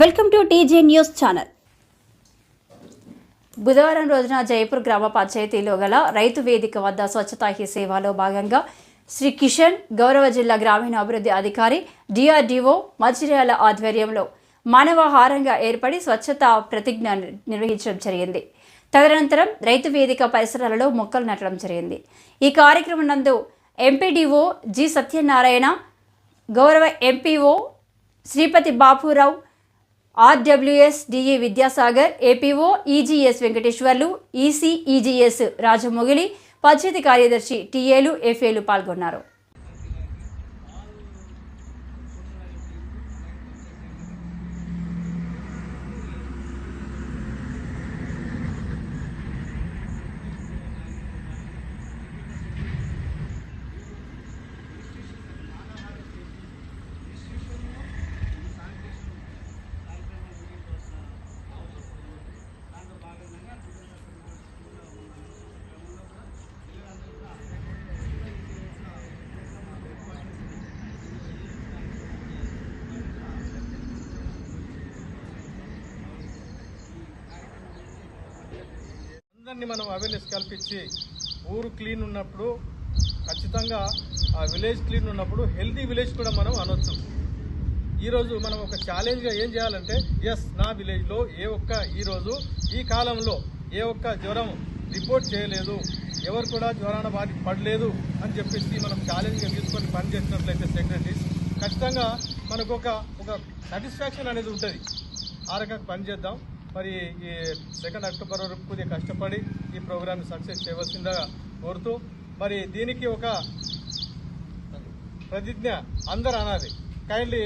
Welcome to TJ news channel. బుధవారం రోజున జైపూర్ గ్రామ పంచాయతీలో గల రైతు వేదిక వద్ద స్వచ్ఛతా హీ సేవలో భాగంగా శ్రీ కిషన్ గౌరవ జిల్లా గ్రామీణ అభివృద్ధి అధికారి డిఆర్డిఓ మంచిర్యాల ఆధ్వర్యంలో మానవహారంగా ఏర్పడి స్వచ్ఛత ప్రతిజ్ఞ నిర్వహించడం జరిగింది. తదనంతరం రైతు వేదిక పరిసరాలలో మొక్కలు నాటడం జరిగింది. ఈ కార్యక్రమం నందు ఎంపీడీఓ జి సత్యనారాయణ గౌరవ MPO Sripathi Bapurao RWS DE Vidyasagar APO EGS Venkateswarlu EC EGS Rajamogili panchayat కార్యదర్శి టీఏలు ఎఫ్ఏలు పాల్గొన్నారు. అందరినీ మనం అవేర్నెస్ కల్పించి ఊరు క్లీన్ ఉన్నప్పుడు ఖచ్చితంగా ఆ విలేజ్ క్లీన్ ఉన్నప్పుడు హెల్తీ విలేజ్ కూడా మనం అనొచ్చు. ఈరోజు మనం ఒక ఛాలెంజ్గా ఏం చేయాలంటే ఎస్ నా విలేజ్లో ఏ ఒక్క ఈరోజు ఈ కాలంలో ఏ ఒక్క జ్వరం రిపోర్ట్ చేయలేదు ఎవరు కూడా జ్వరాన బాధ పడలేదు అని చెప్పేసి మనం ఛాలెంజ్గా తీసుకొని పని చేసినట్లయితే సెక్రటరీస్ ఖచ్చితంగా మనకు ఒక ఒక సాటిస్ఫాక్షన్ అనేది ఉంటుంది. ఆ రకంగా పనిచేద్దాం మరి ఈ సెకండ్ అక్టోబర్ వరకు కొద్దిగా కష్టపడి ఈ ప్రోగ్రామ్ని సక్సెస్ చేయవలసిందిగా కోరుతూ మరి దీనికి ఒక ప్రతిజ్ఞ అందరు అనాలి. కైండ్లీ